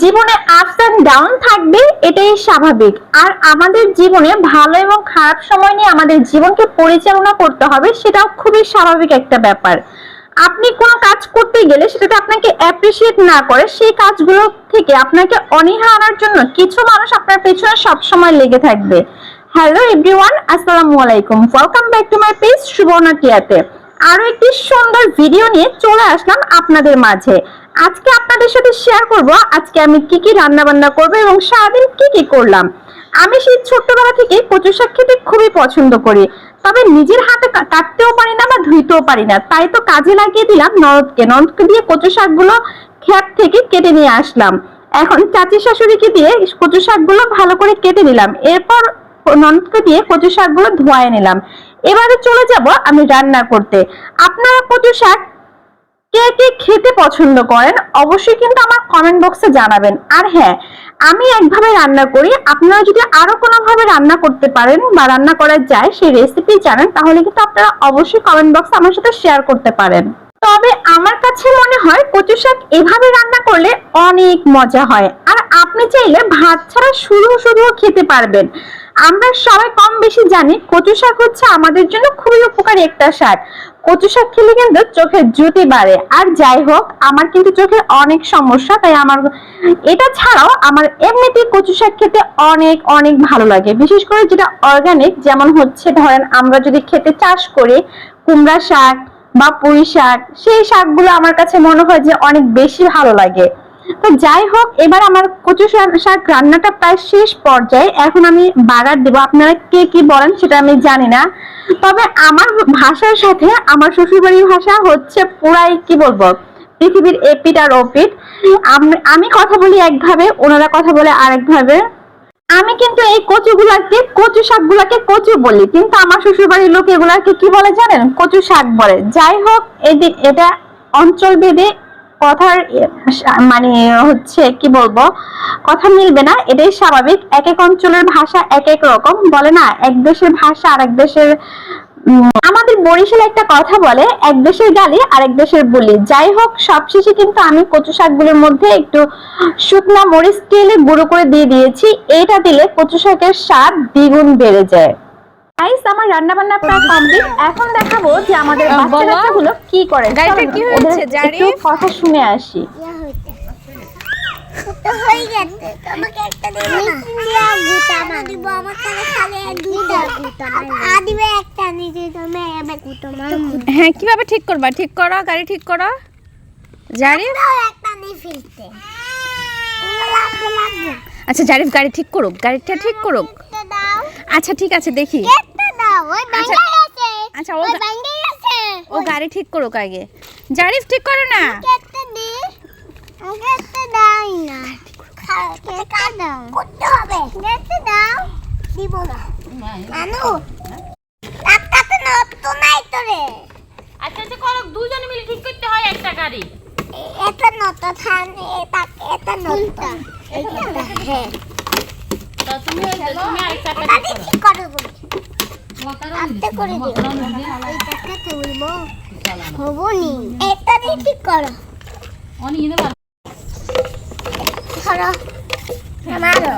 জীবনে ups and down থাকবে, এটাই স্বাভাবিক। আর আমাদের জীবনে ভালো এবং খারাপ সময় নিয়ে আমাদের জীবনকে পরিচালনা করতে হবে, সেটাও খুবই স্বাভাবিক একটা ব্যাপার। আপনি কোনো কাজ করতে গেলে সেটাতে আপনাকে অ্যাপ্রিসিয়েট না করে, সেই কাজগুলো থেকে আপনাকে অনীহা আনার জন্য কিছু মানুষ আপনার পেছনে সবসময় লেগে থাকবে। হ্যালো এভরিওয়ান আসসালামু আলাইকুম। Welcome back to my page Subarna টিয়াতে আরও একটি সুন্দর ভিডিও নিয়ে চলে আসলাম আপনাদের মাঝে। আজকে আপনাদের সাথে শেয়ার করব আজকে আমি কি কি রান্না বান্না করব এবং সারাদিন কি কি করলাম। আমি সেই ছোট্টবেলা থেকে কচু শাক খেতে খুবই পছন্দ করি। তবে নিজের হাতে কাটতেও পারি না বা ধুইতেও পারি না। তাই তো কাজে লাগিয়ে দিলাম ননদকে। ননদকে দিয়ে কচু শাকগুলো ক্ষেত থেকে কেটে নিয়ে আসলাম। এখন চাচি শাশুড়িকে দিয়ে কচু শাকগুলো ভালো করে কেটে নিলাম। এরপর ননদকে দিয়ে কচু শাকগুলো ধোয়ায় নিলাম। এবারে চলে যাব আমি রান্না করতে। আপনারা কচু শাক কে কে খেতে পছন্দ করেন, অবশ্যই কিন্তু আমার কমেন্ট বক্সে জানাবেন। আর হ্যাঁ আমি একভাবে রান্না করি, আপনারা যদি আরও কোনো ভাবে রান্না করতে পারেন বা রান্না করা যায় সেই রেসিপি জানেন, তাহলে কিন্তু আপনারা অবশ্যই কমেন্ট বক্সে আমার সাথে শেয়ার করতে পারেন। তবে আমার কাছে মনে হয় কচু শাক এভাবে রান্না করলে অনেক মজা হয়। আর আপনি চাইলে ভাত ছাড়া শুধু শুধু খেতে পারবেন। আমরা সবাই কম বেশি জানি কচু শাক হচ্ছে আমাদের জন্য খুবই উপকারী একটা শাক। কচু শাক খেলে কিন্তু চোখের জ্যোতি বাড়ে। আর যাই হোক, আমার কিন্তু চোখের অনেক সমস্যা, তাই আমার এটা ছাড়াও আমার এমনিতেই কচু শাক খেতে অনেক অনেক ভালো লাগে। বিশেষ করে যেটা অর্গানিক যেমন হচ্ছে ধরেন আমরা যদি খেতে চাষ করি, কুমড়া শাক বা পুঁই শাক, সেই শাকগুলো আমার কাছে মনে হয় যে অনেক বেশি ভালো লাগে। তো যাই হোক, এবার আমার কচু শাক রান্নাটা প্রায় শেষ পর্যায়ে। এখন আমি বাগার দেবো। আপনারা কে কি বলেন সেটা আমি জানি না। তবে আমার ভাষার সাথে আমার শ্বশুরবাড়ির ভাষা হচ্ছে পুরাই, কি বলব, পৃথিবীর এপিট আর ওপিট আমি কথা বলি একভাবে, ওনারা কথা বলে আরেকভাবে। আমি কিন্তু এই কচুগুলাকে, কচু শাকগুলাকে কচু বলি। কিন্তু আমার শ্বশুরবাড়ির লোক এগুলাকে কি বলে জানেন? কচু শাক বলে। যাই হোক এটা অঞ্চল ভেদে কথার মানে হচ্ছে, কি বলব? কথা মিলবে না, এটাই স্বাভাবিক। এক এক অঞ্চলের ভাষা এক এক রকম। বলে না, এক দেশের ভাষা আর এক দেশের আমাদের বরিশালে একটা কথা বলে, এক দেশের গালি আর এক দেশের বুলি। যাই হোক, সবশেষে কিন্তু আমি কচু শাকগুলোর মধ্যে একটু শুকনা মরিচ তেলে গুঁড়ো করে দিয়ে দিয়েছি। এটা দিলে কচু শাকের স্বাদ দ্বিগুণ বেড়ে যায়। গাইস আমার রান্না বান্না প্রায় কমপ্লিট এখন দেখাবো যে আমাদের বাচ্চা বাবা, কাচ্চাগুলো কি করে। গাড়িটা কি হয়েছে, জারিফ? কথা শুনে আসি। হয়ে কীভাবে ঠিক করবা? ঠিক করো গাড়ি ঠিক করো। লাগবে আচ্ছা জারিফ গাড়ি ঠিক করুক গাড়িটা ঠিক করুক। আচ্ছা ঠিক আছে দেখি। আচ্ছা, আচ্ছা, ও ও গাড়ি ঠিক করুক আগে জারিফ ঠিক করো না। মানু আচ্ছা আচ্ছা করো দুজনে মিলে ঠিক করতে হয় একটা গাড়ি। এটা নত থান এটা এটা নত হ্যাঁ। তো তুমি তুমি আরেকটা ঠিক করো। আস্তে করে দিও। এইটাকে তুলবো। হব এটা দিয়ে ঠিক করো। অনি ধরো। আমারও